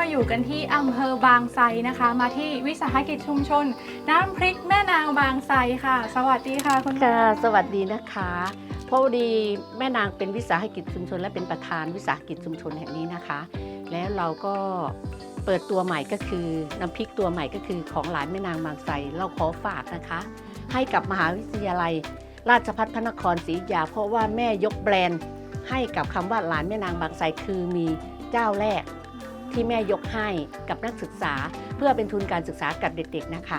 มาอยู่กันที่อำเภอบางไทรนะคะ มาที่วิสาหกิจชุมชน น้ำพริกแม่นางบางไทรค่ะ สวัสดีค่ะคุณแม่ค่ะ สวัสดีนะคะพอดีแม่นางเป็นวิสาหกิจชุมชน และเป็นประธานวิสาหกิจชุมชนแห่งนี้นะคะ แล้วเราก็เปิดตัวใหม่ก็คือน้ำพริกตัวใหม่ก็คือของหลานแม่นางบางไทรเราขอฝากนะคะ ให้กับมหาวิทยาลัย ราชภัฏพระนครศรีอยุธยา เพราะว่าแม่ยกแบรนด์ ให้กับคำว่าหลานแม่นางบางไทรคือมีเจ้าแรก ที่แม่ยกให้กับนักศึกษา เพื่อเป็นทุนการศึกษากับเด็กๆนะคะ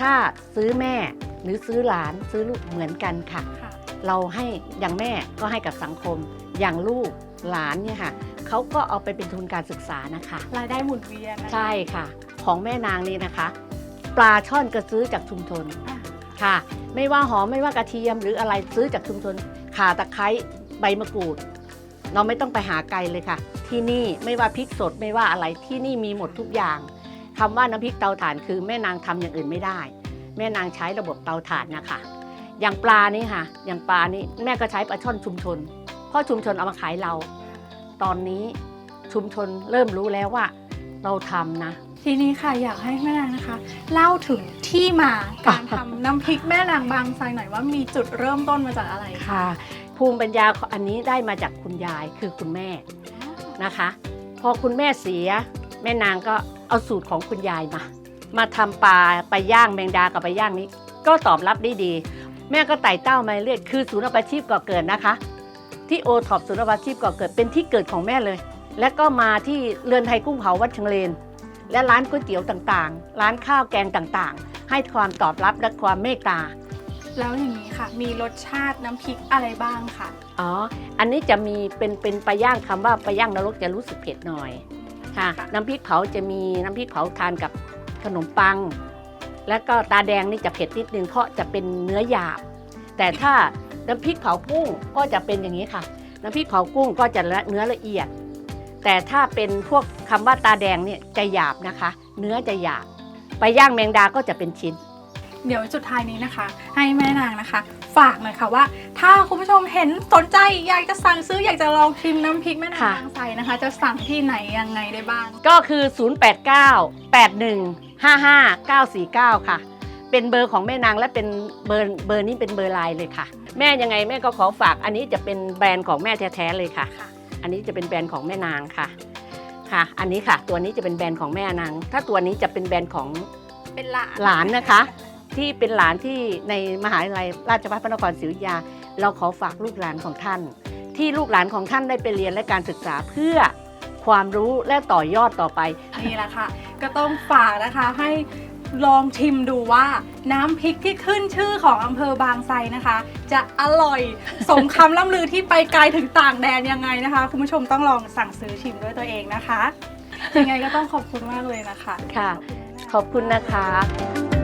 ถ้าซื้อแม่หรือซื้อหลานซื้อลูกเหมือนกันค่ะค่ะเราให้อย่างแม่ก็ให้กับสังคมอย่างลูกหลานเนี่ยค่ะเขาก็เอาไปเป็นทุนการศึกษานะคะรายได้หมุนเวียนนะคะใช่ค่ะ ของแม่นางนี่นะคะ ปลาช่อนก็ซื้อจากชุมชนอะค่ะ ไม่ว่าหอมไม่ว่ากระเทียมหรืออะไรซื้อจากชุมชนข่าตะไคร้ใบมะกรูด เราไม่ต้องไปหาไกลเลยค่ะ ที่นี่ไม่ว่าพริกสดไม่ว่าอะไรที่นี่มีหมดทุกอย่างคำว่าน้ำพริกเตาถ่านคือแม่นางทำอย่างอื่นไม่ได้ แม่นางใช้ระบบเตาถ่านนะคะ อย่างปลานี่ค่ะ อย่างปลานี่แม่ก็ใช้ปลาช่อนชุมชนเพราะชุมชนเอามาขายเรา ตอนนี้ชุมชนเริ่มรู้แล้วว่าเราทำนะทีนี้ค่ะอยากให้แม่นางนะคะ เล่าถึงที่มาการทำน้ำพริกแม่นางบางไทรหน่อยว่ามีจุดเริ่มต้นมาจากอะไรคะค่ะ ภูมิปัญญาอันนี้ได้มาจากคุณยายคือคุณแม่นะคะ พอคุณแม่เสีย แม่นางก็เอาสูตรของคุณยายมา มาทำปลาไปย่างแมงดากับไปย่างนี้ ก็ตอบรับได้ดี แม่ก็ไต่เต้ามาเรื่อยคือศูนย์อาชีพก่อเกิดนะคะ ที่โอท็อปศูนย์อาชีพก่อเกิดเป็นที่เกิดของแม่เลย และก็มาที่เรือนไทยกุ้งเผาวัดเชิงเลน และร้านก๋วยเตี๋ยวต่างๆ ร้านข้าวแกงต่างๆ ให้ความตอบรับและความเมตตา แล้วอย่างนี้ค่ะ มีรสชาติน้ำพริกอะไรบ้างคะอ๋อ อันนี้จะมีเป็นเป็นปลาย่างคำว่าปลาย่างนรกจะรู้สึกเผ็ดหน่อยค่ะ น้ำพริกเผาจะมีน้ำพริกเผาทานกับขนมปัง แล้วก็ตาแดงนี่จะเผ็ดนิดนึงเพราะจะเป็นเนื้อหยาบ แต่ถ้าน้ำพริกเผากุ้งก็จะเป็นอย่างนี้ค่ะ น้ำพริกเผากุ้งก็จะเนื้อละเอียด แต่ถ้าเป็นพวกคำว่าตาแดงเนี่ยจะหยาบนะคะ เนื้อจะหยาบปลาย่างแมงดาก็จะเป็นชิ้น เดี๋ยวสุดท้ายนี้นะคะ ให้แม่นางนะคะ ฝากหน่อยค่ะว่า ถ้าคุณผู้ชมเห็นสนใจอยากจะสั่งซื้ออยากจะลองชิมน้ำพริกแม่นางค่ะบางไทรนะคะ จะสั่งที่ไหนยังไงได้บ้าง ก็คือ 0898155949 ค่ะ เป็นเบอร์ของแม่นางและเป็นเบอร์เบอร์นี้เป็นเบอร์ไลน์เลยค่ะ แม่ยังไงแม่ก็ขอฝาก อันนี้จะเป็นแบรนด์ของแม่แท้ๆเลยค่ะ ค่ะ อันนี้จะเป็นแบรนด์ของแม่นางค่ะ ค่ะ อันนี้ค่ะ ตัวนี้จะเป็นแบรนด์ของแม่นาง ถ้าตัวนี้จะเป็นแบรนด์ของเป็นหลาน หลานนะคะ ที่เป็นหลานที่ในมหาวิทยาลัยราชภัฏพระนครศรีอยุธยา เราขอฝากลูกหลานของท่าน ที่ลูกหลานของท่านได้ไปเรียนและการศึกษาเพื่อความรู้และต่อยอดต่อไป นี่แหละค่ะ ก็ต้องฝากนะคะให้ลองชิมดูว่าน้ำพริกที่ขึ้นชื่อของอำเภอบางไทรนะคะ จะอร่อยสมคำล่ำลือที่ไปไกลถึงต่างแดนยังไงนะคะ คุณผู้ชมต้องลองสั่งซื้อชิมด้วยตัวเองนะคะยังไงก็ต้องขอบคุณมากเลยนะคะ ค่ะ ขอบคุณนะคะ